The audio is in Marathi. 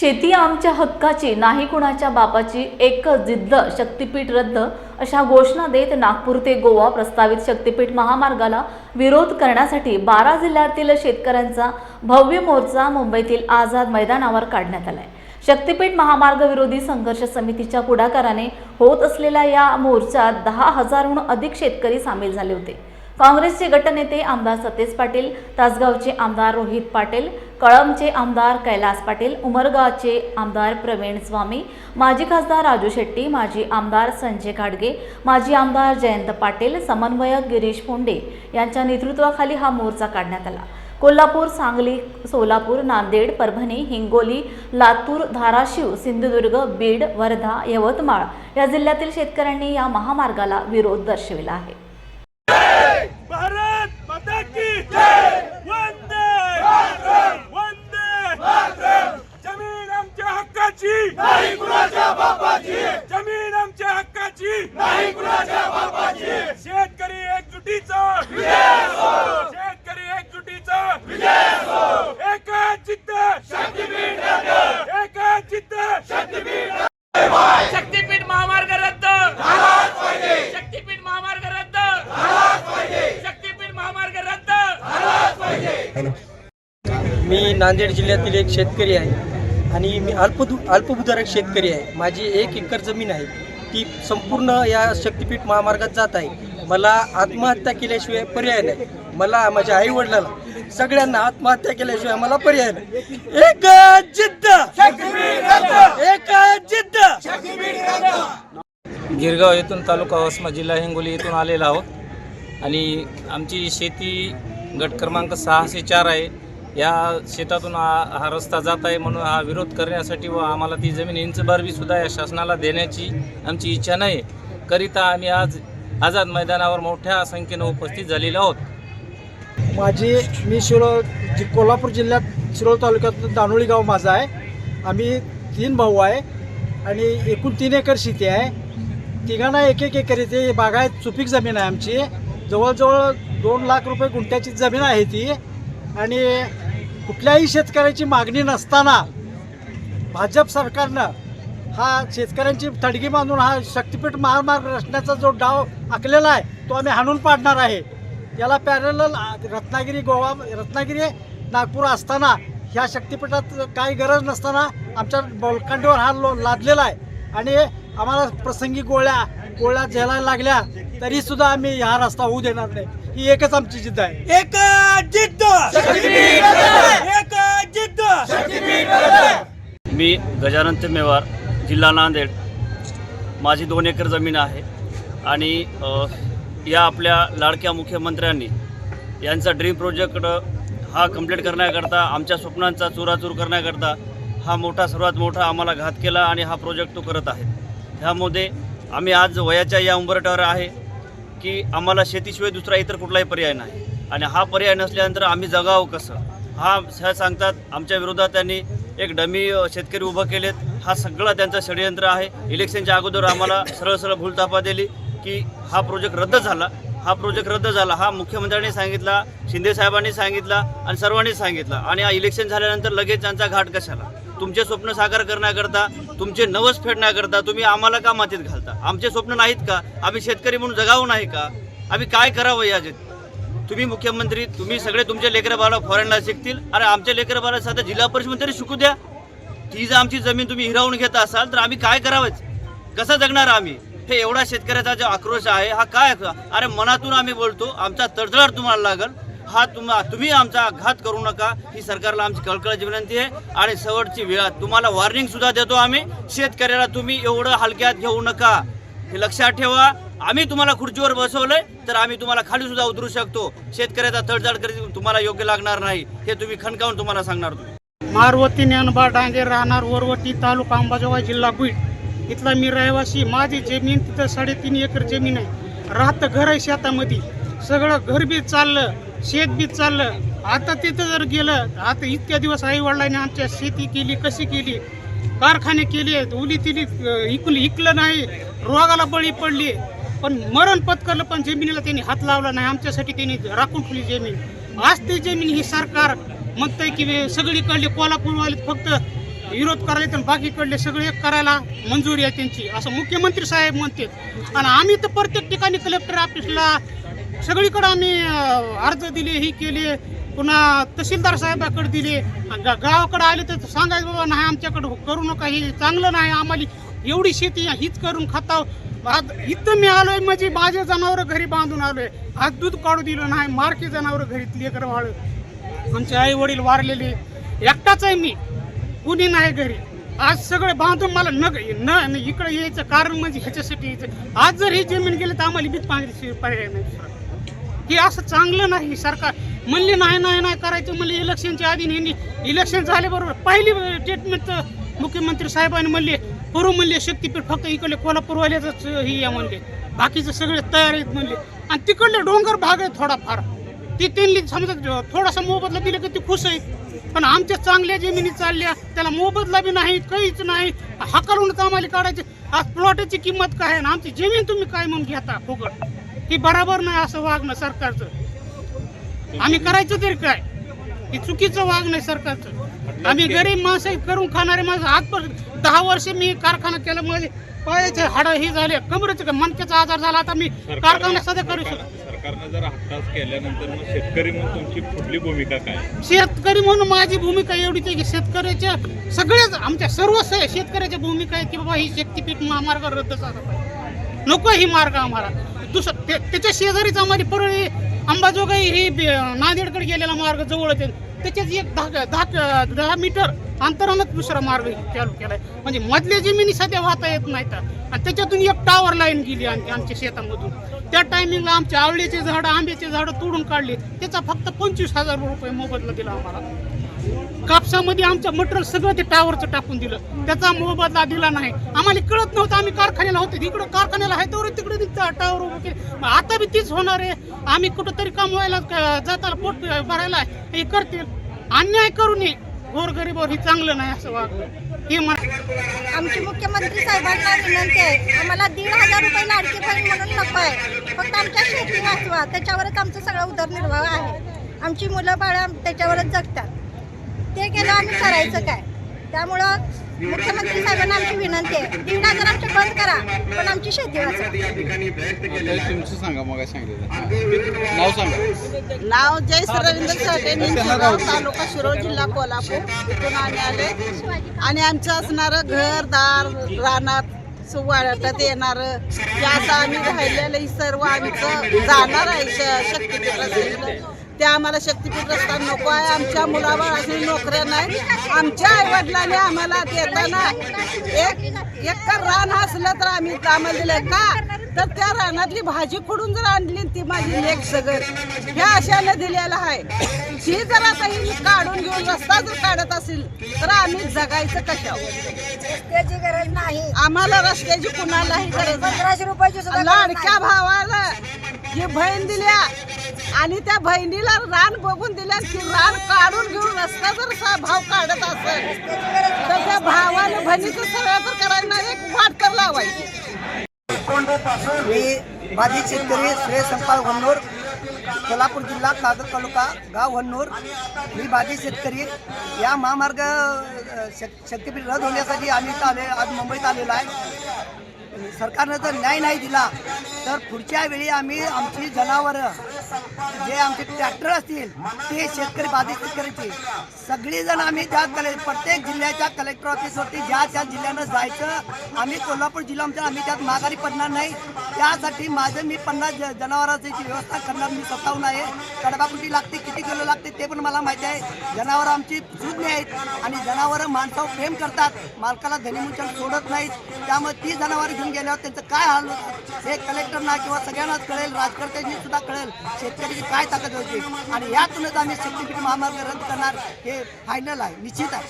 शेती आमच्या हक्काची नाही कुणाच्या बापाची एकच जिद्द शक्तीपीठ रद्द अशा घोषणा देत नागपूर ते गोवा प्रस्तावित शक्तीपीठ महामार्गाला विरोध करण्यासाठी बारा जिल्ह्यातील शेतकऱ्यांचा भव्य मोर्चा मुंबईतील आझाद मैदानावर काढण्यात आलाय. शक्तीपीठ महामार्ग विरोधी संघर्ष समितीच्या पुढाकाराने होत असलेल्या या मोर्चात दहा हजारहून अधिक शेतकरी सामील झाले होते. काँग्रेसचे गटनेते आमदार सतेज पाटील तासगावचे आमदार रोहित पाटील कळंबचे आमदार कैलास पाटील उमरगावचे आमदार प्रवीण स्वामी माजी खासदार राजू शेट्टी माजी आमदार संजय घाडगे माजी आमदार जयंत पाटील समन्वयक गिरीश फोंडे यांच्या नेतृत्वाखाली हा मोर्चा काढण्यात आला. कोल्हापूर सांगली सोलापूर नांदेड परभणी हिंगोली लातूर धाराशिव सिंधुदुर्ग बीड वर्धा यवतमाळ या जिल्ह्यातील शेतकऱ्यांनी या महामार्गाला विरोध दर्शविला आहे भारत माता की जय वंदे वंदे जमीन आमच्या हक्काची नाही कुणाच्या बापाची. जमीन आमच्या हक्काची. नाही कुणाच्या बापाची. शेतकरी एकजुटीचा. शेतकरी एकजुटीचा. एकच जिद्द शक्तीपीठ एकच जिद्द शक्तीपीठ शक्तीपीठ महामार्ग रद्द. शक्तीपीठ महामार्ग रद्द. शक्तीपीठ महामार्ग रद्द. मी नांदेड जिल्ह्यातील एक शेतकरी आहे. आणि मी अल्पदु अल्पभूधारक शेतकरी आहे. माझी एक एकर जमीन आहे. ती संपूर्ण या शक्तीपीठ महामार्गात जात आहे. मला आत्महत्या केल्याशिवाय पर्याय नाही. मला माझ्या आई वडिलांना सगळ्यांना आत्महत्या केल्याशिवाय मला पर्याय नाही. एक जिद्द! एक जिद्द! गिरगाव येथून तालुका वसमा जिल्हा हिंगोली येथून आलेला आहोत. आणि आमची शेती गट क्रमांक सहाशे चार आहे. या शेतातून हा हा रस्ता जात आहे म्हणून हा विरोध करण्यासाठी व आम्हाला ती जमीन इंचभरबीसुद्धा या शासनाला देण्याची आमची इच्छा नाही. करिता आम्ही आज आझाद मैदानावर मोठ्या संख्येनं उपस्थित झालेलो आहोत. माझी मी शिरोळ जि कोल्हापूर जिल्ह्यात शिरोळ तालुक्यातून दानोळी गाव माझा आहे. आम्ही तीन भाऊ आहे आणि एकूण तीन एकर शेती आहे. तिघांना एक एक एकर येते बागायत सुपीक जमीन आहे आमची. जवळजवळ दोन लाख रुपये गुंठ्याची जमीन आहे ती. आणि कुठल्याही शेतकऱ्याची मागणी नसताना भाजप सरकारनं हा शेतकऱ्यांची तडगी बांधून हा शक्तीपीठ महामार्ग रचण्याचा जो डाव आखलेला आहे तो आम्ही हाणून पाडणार आहे. याला पॅरल रत्नागिरी गोवा रत्नागिरी नागपूर असताना ह्या शक्तीपीठात काही गरज नसताना आमच्या बोलकांडीवर हा लो लादलेला आहे. आणि आम्हाला प्रसंगी गोळ्या गोळ्या झेलायला लागल्या तरी सुद्धा आम्ही हा रस्ता होऊ देणार नाही. ही एकच आमची जिद्द आहे. एक जिद्द! एक जिद्द! मी गजानन मेवार जिल्हा नांदेड. माझी दोन एकर जमीन आहे. आणि या आपल्या लाडक्या मुख्यमंत्र्यांनी यांचा ड्रीम प्रोजेक्ट हा कंप्लीट करण्याकरता आमच्या स्वप्नांचा चुराचूर करण्याकरता हा मोठा सर्वात मोठा आम्हाला घात केला आणि हा प्रोजेक्ट तो करत आहे. ह्यामध्ये आम्ही आज वयाच्या या उंबरट्यावर आहे की आम्हाला शेतीशिवाय दुसरा इतर कुठलाही पर्याय नाही. आणि हा पर्याय नसल्यानंतर आम्ही जगावं कसं? हा ह्या सांगतात आमच्या विरोधात त्यांनी एक डमी शेतकरी उभं केलेत. हा सगळा त्यांचं षडयंत्र आहे. इलेक्शनच्या अगोदर आम्हाला सरळ सरळ भूलतापा दिली की हा प्रोजेक्ट रद्द झाला. हा प्रोजेक्ट रद्द झाला. हा मुख्यमंत्र्यांनी सांगितला शिंदे साहेबांनी सांगितला आणि सर्वांनी सांगितला. आणि हा इलेक्शन झाल्यानंतर लगेच त्यांचा घाट कशाला? तुमचे स्वप्न साकार करण्याकरता तुमचे नवस फेडण्याकरता तुम्ही आम्हाला का मातीत घालता? आमचे स्वप्न नाहीत का? आम्ही शेतकरी म्हणून जगावं नाही का? आम्ही काय करावं या तुम्ही मुख्यमंत्री तुम्ही सगळे तुमच्या लेकरबाला फॉरेनला शिकतील. अरे आमच्या लेकरबाला बाळा साधा जिल्हा परिषद तरी शिकू द्या. ती जर आमची जमीन तुम्ही हिरावून घेत असाल तर आम्ही काय करावंच? कसं जगणार आम्ही? हे एवढा शेतकऱ्याचा जो आक्रोश आहे हा काय? अरे मनातून आम्ही बोलतो आमचा तडजडाट तुम्हाला लागल. हा तुम तुम्ही आमचा आघात करू नका. ही सरकारला आमची कळकळाची विनंती आहे आणि शेवटची वेळ. तुम्हाला वॉर्निंग सुद्धा देतो आम्ही. शेतकऱ्याला तुम्ही एवढं हलक्यात घेऊ नका. हे लक्षात ठेवा. आम्ही तुम्हाला खुर्चीवर बसवलंय तर आम्ही तुम्हाला खाली सुद्धा उतरू शकतो. शेतकऱ्याचा तडजड करीत तुम्हाला योग्य लागणार नाही. हे तुम्ही खणकावून तुम्हाला सांगणार तुम्ही. मारवती ज्ञानबा डांगे राहणार वरवटी तालुका अंबाजोगाई जिल्हा बीड. इथला मी रहिवासी. माझी जमीन तिथं साडेतीन एकर जमीन आहे. राहतं घर आहे शेतामध्ये. सगळं घर बी चाललं. शेत बी चाललं. आता तिथं जर गेलं आता इतक्या दिवस आई वडिलांनी आमच्या शेती केली कशी केली? कारखाने केले उली तिली इकलं इकलं नाही रोगाला बळी पडली. पण मरण पत्करलं पण जमिनीला त्यांनी हात लावला नाही. आमच्यासाठी त्यांनी राखून ठेवली जमीन. आज ती जमीन ही सरकार म्हणतंय की सगळीकडले कोल्हापूरवाले फक्त विरोध करायला तर बाकीकडले सगळे करायला मंजुरी आहे त्यांची. असं मुख्यमंत्री साहेब म्हणते आणि आम्ही तर प्रत्येक ठिकाणी कलेक्टर ऑफिसला सगळीकडे आम्ही अर्ज दिले ही केले. पुन्हा तहसीलदार साहेबाकडे दिले. गावाकडे आले तर सांगायचं बाबा नाही आमच्याकडे करू नका हे चांगलं नाही आम्हाला एवढी शेती हीच करून खाता आज इथं मी आलोय म्हणजे माझे जनावर घरी बांधून आलोय. आज दूध काढू दिलं नाही मारके जनावर घरी लेकर वाळ आमचे आई वडील वारलेले. एकटाच आहे मी. कुणी नाही घरी. आज सगळे बांधून मला न न न इकडे यायचं कारण म्हणजे ह्याच्यासाठी यायचं. आज जर ही जमीन गेली तर आम्हाला बीत पाहिजे पर्याय नाही. हे असं चांगलं नाही सरकार. म्हणले नाही नाही नाही करायचं. म्हणले इलेक्शनच्या आधी नेहमी इलेक्शन झाल्याबरोबर पहिली स्टेटमेंट तर मुख्यमंत्री साहेबांनी म्हणले करू म्हणले शक्तीपीठ फक्त इकडले कोल्हापूरवाल्याच हे या म्हणले. बाकीचं सगळे तयार आहेत म्हणले. आणि तिकडले डोंगर भाग आहे थोडाफार. ते त्यांनी समजा थोडासा मोबदला दिला की ते खुश आहे पण आमच्या चांगल्या जमिनी चालल्या त्याला मोबदला बी नाही काहीच नाही. हकलूनच आम्हाला काढायचे. आज प्लॉटची किंमत काय आहे आमची जमीन तुम्ही काय म्हणून घेता फुकट? ही बराबर नाही असं वागणं सरकारचं. आम्ही करायचं तरी काय? हे चुकीचं वागणं सरकारचं. आम्ही गरीब माणसं करून खाणारे माणसं आजपर्यंत दहा वर्ष मी कारखाना केला माझे पायाचे हाड हे झाले कमरेचे मनक्याचा आजार झाला आता मी कारखाना सध्या करू शकतो. सरकारनं जर हट्टास केल्यानंतर मग शेतकरी म्हणून तुमची पुढली भूमिका काय? शेतकरी म्हणून माझी भूमिका एवढीच आहे की शेतकऱ्याच्या सगळ्याच आमच्या सर्व शेतकऱ्याच्या भूमिका आहे की बाबा ही शक्तीपीठ महामार्ग रद्द झाला पाहिजे. नको ही मार्ग आम्हाला. दुसरं ते- त्याच्या शेजारीच आम्हाला परळी अंबाजोगाई ही नांदेडकडे गेलेला मार्ग जवळच आहे त्याच्याच एक दहा दहा दहा मीटर अंतरानंच दुसरा मार्ग चालू केलाय. म्हणजे मधल्या जमिनी सध्या वाहता येत नाहीत. आणि त्याच्यातून एक टावर लाईन गेली आमच्या आमच्या शेतामधून. त्या टायमिंगला आमचे आवळीचे झाडं आंब्याचे झाडं तोडून काढले. त्याचा फक्त पंचवीस हजार रुपये मोबदला दिला आम्हाला. कापसामध्ये आमचं मटेरियल सगळं ते टावरचं टाकून दिलं. त्याचा मोबदला दिला नाही. आम्हाला कळत नव्हतं आम्ही कारखान्याला होतो. इकडं कारखान्याला आहे तेवढे तिकडे टावर उभं केले. आता बी तीच होणार आहे. आम्ही कुठंतरी कमवायला क- जाताना पोट भरायला हे करतील. अन्याय करू नये. गोरगरीबावर हे चांगलं नाही असं वागलं हे म्हणा आमची मुख्यमंत्री साहेबांना विनंती आहे. आम्हाला दीड हजार रुपये लाडकी बहीण म्हणून नको आहे. फक्त आमच्या शेती वाचवा. त्याच्यावरच आमचं सगळं उदरनिर्वाह आहे. आमची मुलं बाळं त्याच्यावरच जगतात. ते केलं आम्ही करायचं काय? त्यामुळं मुख्यमंत्री साहेबांना आमची विनंती आहे. दीड हजार आमचे बंद करा पण आमची शेती वाचवा. तुमचं सांगा मग सांगितलं नाव सांगा. नाव जय रवींद्र साठे निमगाव तालुका शिरोळ जिल्हा कोल्हापूर. इथून आम्ही आले. आणि आमचं असणारं घर दार रानात सुवाळ्यात येणारं. हे असं आम्ही राहिलेलं ही सर्व आमचं जाणार आहे श- शक्तीपीठ ते आम्हाला शक्तीपीठ रस्ता नको आहे. आमच्या मुलाबाळाची नोकऱ्या नाही आमच्या आई वडिलांनी आम्हाला देताना एक एकर रान असलं तर आम्ही आम्हाला दिलं. का? तर त्या रानातली भाजी खुडून जर आणली ती माझी लेख सगळ. ह्या आशानं दिलेलं आहे. ही जर आता ही काढून घेऊन रस्ता जर काढत असेल तर आम्ही जगायचं कशावर? गरज नाही. आम्हाला रस्त्याची कुणालाही गरज. पंधराशे रुपयाची लाडक्या भावाला जी बहीण दिल्या आणि त्या बहिणीला रान बघून दिल्या की रान काढून घेऊन रस्ता जर भाव काढत असेल तर त्या भावानं बहिणीचं सगळं तर करायला एक वाट तर लावायची. मी माझी शेतकरी श्रेय संपाळ वन्नूर सोलापूर जिल्हा कागद तालुका गाव वन्नूर. मी माझी शेतकरी. या महामार्ग अ, शक्तीपीठ रद्द होण्यासाठी आम्ही आले आज मुंबईत आलेलो आहे. सरकारनं जर न्याय नाही दिला तर पुढच्या वेळी आम्ही आमची जनावरं जे आमचे ट्रॅक्टर असतील ते शेतकरी बाधित शेतकऱ्याची सगळीजण आम्ही त्या कले प्रत्येक जिल्ह्याच्या कलेक्टर ऑफिसवरती ज्या त्या जिल्ह्यानं जायचं आम्ही कोल्हापूर जिल्हा आमच्या आम्ही त्यात माघारी पडणार नाही. त्यासाठी माझं मी पन्नास ज- जनावरांची व्यवस्था करणार मी स्वतःहून आहे. कडबाकुटी लागते किती किलो लागते ते पण मला माहिती आहे. जनावरं आमची सुज्ञ आहेत आणि जनावरं माणसावर प्रेम करतात. मालकाला धनीमुचन सोडत नाहीत. त्यामुळे ती जनावरं घेऊन गेल्यावर त्यांचं काय हाल हे कलेक्टरना किंवा सगळ्यांनाच कळेल राजकर्त्यांनी सुद्धा कळेल शेतकऱ्याची काय ताकद होती. आणि यातूनच आम्ही शक्तीपीठ महामार्ग रद्द करणार हे फायनल आहे निश्चित आहे.